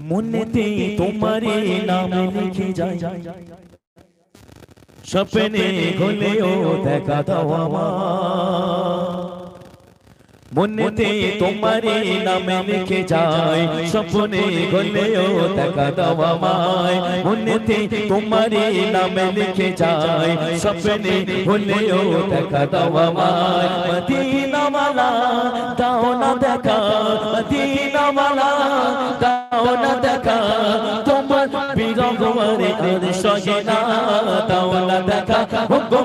মনেতে তোমারে নাম লিখে যায় স্বপ্নে গলেও দেখা দাও আমার মনেতে তোমারে নাম লিখে যায় স্বপ্নে গলেও দেখা দাও আমায় মনেতে তোমারে নাম লিখে যায় স্বপ্নে গলেও দেখা দাও আমায় মদিনাওয়ালা দাও না দেখা মদিনাওয়ালা দাও না দেখা। তোমার বিরগমারে মরে দাও না দেখা। হুকুম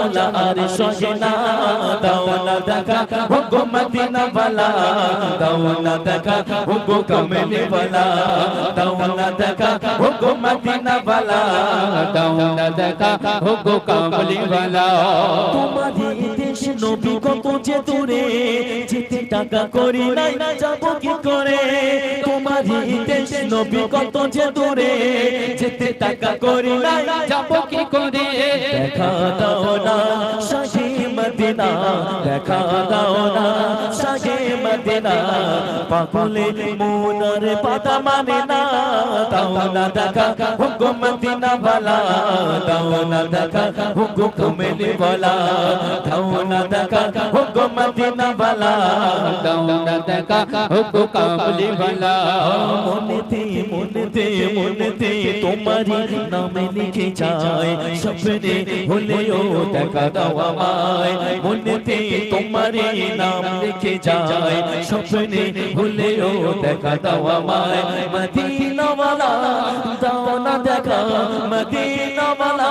চলা আর সহে না দেখা। হুকু মদিনা বালা, দাও দেখা। হুকু কমলে বালা, দাও দেখা। হুকু মদিনা বালা, দাও দেখা। হুকু কমলে বালা। তোমার দেশ নবী কত যে দূরে, যে টাকা করি নাই, যাব কি করে? তোমার দেশ নবী কত যে দূরে? যেতে টাকা করি নাই, যাব কি করে? দেখা দাও না, শাহে মদিনা, দেখা দাও না। না। পাগলে মোনার পাতা মানে না। তাও না দেখা, হুকুম দিনা বালা। তাও না দেখা, হুকুম মেলে বলা। তাও না দেখা, হুকুম দিনা বালা। তাও না দেখা, হুকুম কাবলি বালা। মনেতে মনেতে মনেতে তোমারই নামে লিখে যায় স্বপ্নে হলেও দেখা দাও আমায় মনেতে তোমারই নাম লিখে যায় স্বপ্নে হলেও দেখা দাও আমায় মদিনাওয়ালা দাও না দেখা মদিনাওয়ালা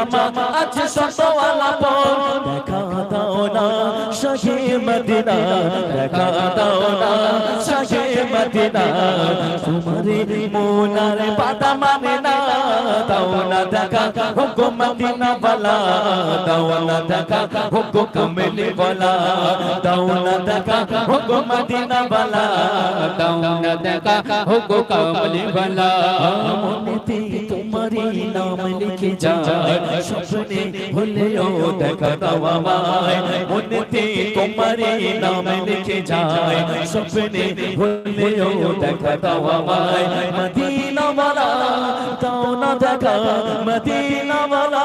জমা আছে শত আলাপন দেখা দাও না শাহে মদিনা, দেখা দাও না শাহে মদিনা। তোমারে মোনার পাতা মানে না, দাও না দেখা হুকো মদিনা বালা। দাও না দেখা হুকো কমলি বালা। দাও না দেখা হুকো মদিনা বালা। দাও না দেখা হুকো কমলি বালা। তোমারই নাম লিখে যায়, স্বপ্নে ভুলেও দেখা দাও আমায়। মনেতে তোমারই নাম লিখে যায়, স্বপ্নে ভুলেও দেখা দাও আমায়। মদিনাওয়ালা, দাও না দেখা মদিনাওয়ালা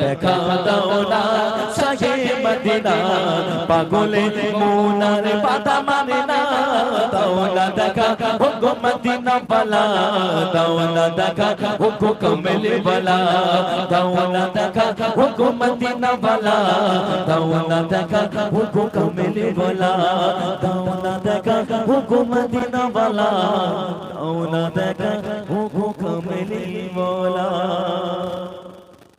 দেখা দাও না শাহে মদিনা, পাগলে মোনার পাতা মানে না। দাও না দেখা ওগো মদিনা বালা। দাও না দেখা ওগো কমলে বালা। দাও না দেখা ওগো মদিনা বালা। দাও না দেখা ওগো কমলে বালা। দাও না দেখা ওগো মদিনা বালা। দাও না দেখা ওগো কমলে বালা।